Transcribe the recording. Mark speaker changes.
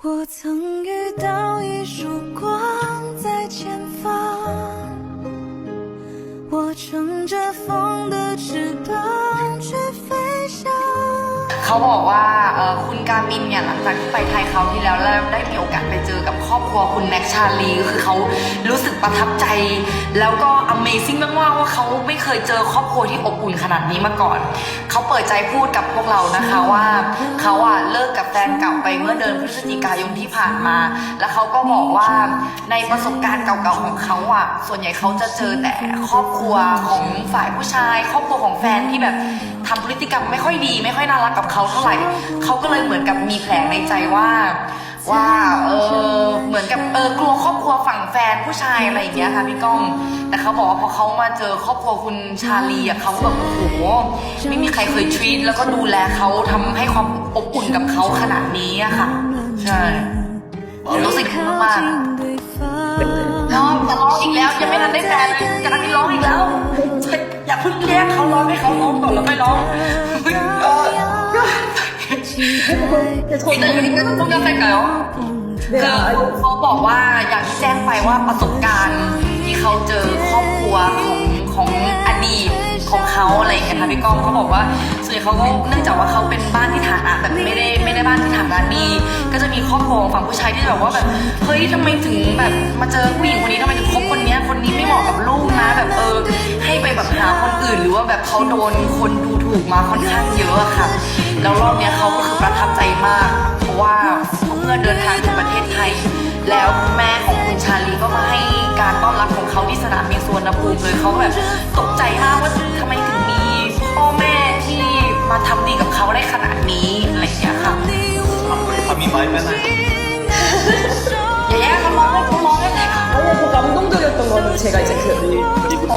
Speaker 1: 我曾遇到一束光在前方，我乘着风的翅膀去飞。
Speaker 2: เขาบอกว่าเอ่อคุณการมินเนี่ยหลังจากที่ไปไทยคราวที่แล้วแล้วได้มีโอกาสไปเจอกับครอบครัวคุณแม็กชาลีคือเขารู้สึกประทับใจ แล้วก็ Amazing มากๆว่าเขาไม่เคยเจอครอบครัวที่อบอุ่นขนาดนี้มาก่อน เขาเปิดใจพูดกับพวกเรานะคะว่าเขาอะเลิกกับแฟนเก่าไปเมื่อเดือนพฤศจิกายนที่ผ่านมา แล้วเขาก็บอกว่าในประสบการณ์เก่าๆของเขาอะส่วนใหญ่เขาจะเจอแต่ครอบครัวของฝ่ายผู้ชาย ครอบครัวของแฟนที่แบบ ทำพฤติกรรมไม่ค่อยดี ไม่ค่อยน่ารักกับเขาเท่าไหร่เขาก็เลยเหมือนกับมีแผลในใจว่า ว่าเออเหมือนกับเออกลัวครอบครัวฝั่งแฟนผู้ชายอะไรอย่างเงี้ยค่ะพี่ก้อง แต่เขาบอกว่าพอเขามาเจอครอบครัวคุณชาลีอะเขาแบบโอ้โหไม่มีใครเคยทรีตแล้วก็ดูแลเขาทำให้ความอบอุ่นกับเขาขนาดนี้อะค่ะ ใช่ รู้สึกดีมากๆ แต่อยู่ในเองต้องเลือกใครกันคือเขาบอกว่าอย่างที่แจ้งไปว่าประสบการณ์ที่เขาเจอครอบครัวของของอดีตของเขาอะไรอย่างเงี้ยค่ะพี่ก้องเขาบอกว่าส่วนใหญ่เขาก็เนื่องจากว่าเขาเป็นบ้านที่ฐานะแบบไม่ได้ไม่ได้บ้านที่ฐานะดีก็จะมีครอบครัวฝั่งผู้ชายที่แบบว่าแบบเฮ้ยทำไมถึงแบบมาเจอผู้หญิงคนนี้ทำไมถึงคบคนเนี้ย แบบเขาโดนคนดูถูกมาค่อนข้างเยอะอะค่ะ แล้วรอบเนี้ยเขาก็คือประทับใจมาก เพราะว่าเมื่อเดินทางถึงประเทศไทย แล้วคุณแม่ของคุณชาลีก็มาให้การต้อนรับของเขาที่สนามบินสุวรรณภูมิเลยเขาแบบตกใจมากว่าทำไมถึงมีพ่อแม่ที่มาทำดีกับเขาได้ขนาดนี้อะไรอย่างเงี้ยค่ะ
Speaker 3: 앞으로 밤이 많이 빼나요?
Speaker 2: อย่าแย่เขาร้องให้เขาร้องให้ไหนอยค่ะ
Speaker 4: 너무 감동적이었던 거는 제가 이제 그